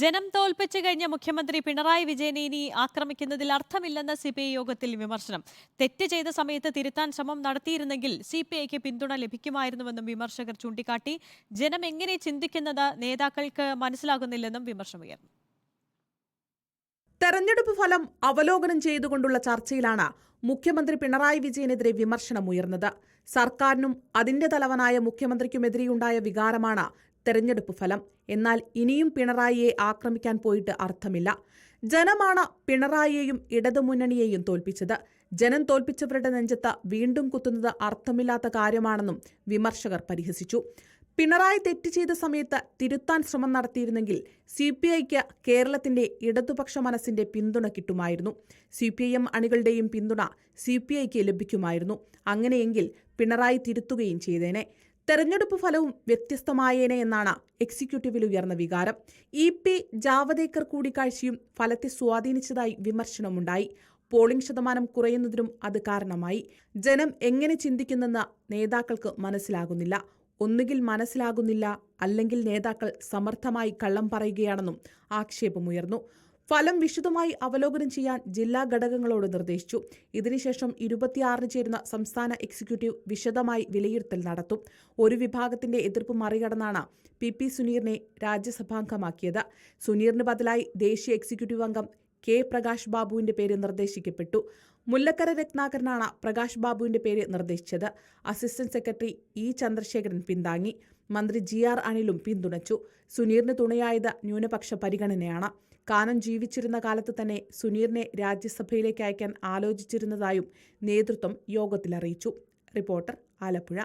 ജനം തോൽപ്പിച്ചു കഴിഞ്ഞ മുഖ്യമന്ത്രി പിണറായി വിജയനെ ഇനി ആക്രമിക്കുന്നതിൽ അർത്ഥമില്ലെന്ന സി പി ഐ യോഗത്തിൽ വിമർശനം. തെറ്റ് ചെയ്ത സമയത്ത് തിരുത്താൻ ശ്രമം നടത്തിയിരുന്നെങ്കിൽ സി പി ഐക്ക് പിന്തുണ ലഭിക്കുമായിരുന്നുവെന്നും വിമർശകർ ചൂണ്ടിക്കാട്ടി. ജനം എങ്ങനെ ചിന്തിക്കുന്നത് നേതാക്കൾക്ക് മനസ്സിലാകുന്നില്ലെന്നും വിമർശനമുയർന്നു തെരഞ്ഞെടുപ്പ് ഫലം അവലോകനം ചെയ്തുകൊണ്ടുള്ള ചർച്ചയിലാണ് മുഖ്യമന്ത്രി പിണറായി വിജയനെതിരെ വിമർശനമുയർന്നത് സർക്കാരിനും അതിന്റെ തലവനായ മുഖ്യമന്ത്രിക്കുമെതിരെയുണ്ടായ വികാരമാണ് തെരഞ്ഞെടുപ്പ് ഫലം. എന്നാൽ ഇനിയും പിണറായിയെ ആക്രമിക്കാൻ പോയിട്ട് അർത്ഥമില്ല. ജനമാണ് പിണറായിയെയും ഇടതുമുന്നണിയെയും തോൽപ്പിച്ചത്. ജനം തോൽപ്പിച്ചവരുടെ നെഞ്ചത്ത് വീണ്ടും കുത്തുന്നത് അർത്ഥമില്ലാത്ത കാര്യമാണെന്നും വിമർശകർ പരിഹസിച്ചു. പിണറായി തെറ്റ് ചെയ്ത സമയത്ത് തിരുത്താൻ ശ്രമം നടത്തിയിരുന്നെങ്കിൽ സി പി ഐക്ക് കേരളത്തിന്റെ ഇടതുപക്ഷ മനസ്സിന്റെ പിന്തുണ കിട്ടുമായിരുന്നു. സി പി ഐ എം അണികളുടെയും പിന്തുണ സി പി ഐക്ക് ലഭിക്കുമായിരുന്നു. അങ്ങനെയെങ്കിൽ പിണറായി തിരുത്തുകയും ചെയ്തേനെ. തെരഞ്ഞെടുപ്പ് ഫലവും വ്യത്യസ്തമായേനെ എന്നാണ് എക്സിക്യൂട്ടീവിൽ ഉയർന്ന വികാരം. ഇ പി ജാവദേക്കർ കൂടിക്കാഴ്ചയും ഫലത്തെ സ്വാധീനിച്ചതായി വിമർശനമുണ്ടായി. പോളിംഗ് ശതമാനം കുറയുന്നതിനും അത് കാരണമായി. ജനം എങ്ങനെ ചിന്തിക്കുന്നെന്ന് നേതാക്കൾക്ക് മനസ്സിലാകുന്നില്ല. ഒന്നുകിൽ മനസ്സിലാകുന്നില്ല അല്ലെങ്കിൽ നേതാക്കൾ സമർത്ഥമായി കള്ളം പറയുകയാണെന്നും ആക്ഷേപമുയർന്നു. ഫലം വിശദമായി അവലോകനം ചെയ്യാൻ ജില്ലാ ഘടകങ്ങളോട് നിർദ്ദേശിച്ചു. ഇതിനുശേഷം ഇരുപത്തിയാറിന് ചേരുന്ന സംസ്ഥാന എക്സിക്യൂട്ടീവ് വിശദമായി വിലയിരുത്തൽ നടത്തും. ഒരു വിഭാഗത്തിന്റെ എതിർപ്പ് മറികടന്നാണ് പി പി സുനീറിനെ രാജ്യസഭാംഗമാക്കിയത്. സുനീറിന് ബദലായി ദേശീയ എക്സിക്യൂട്ടീവ് അംഗം കെ പ്രകാശ് ബാബുവിന്റെ പേര് നിർദ്ദേശിക്കപ്പെട്ടു. മുല്ലക്കര രത്നാകരനാണ് പ്രകാശ് ബാബുവിന്റെ പേര് നിർദ്ദേശിച്ചത്. അസിസ്റ്റന്റ് സെക്രട്ടറി ഇ ചന്ദ്രശേഖരൻ പിന്താങ്ങി. മന്ത്രി ജി ആർ അനിലും പിന്തുണച്ചു. സുനീറിന് തുണയായത് ന്യൂനപക്ഷ പരിഗണനയാണ്. കാനം ജീവിച്ചിരുന്ന കാലത്ത് തന്നെ സുനീറിനെ രാജ്യസഭയിലേക്ക് അയക്കാൻ ആലോചിച്ചിരുന്നതായും നേതൃത്വം യോഗത്തിൽ അറിയിച്ചു റിപ്പോർട്ടർ ആലപ്പുഴ.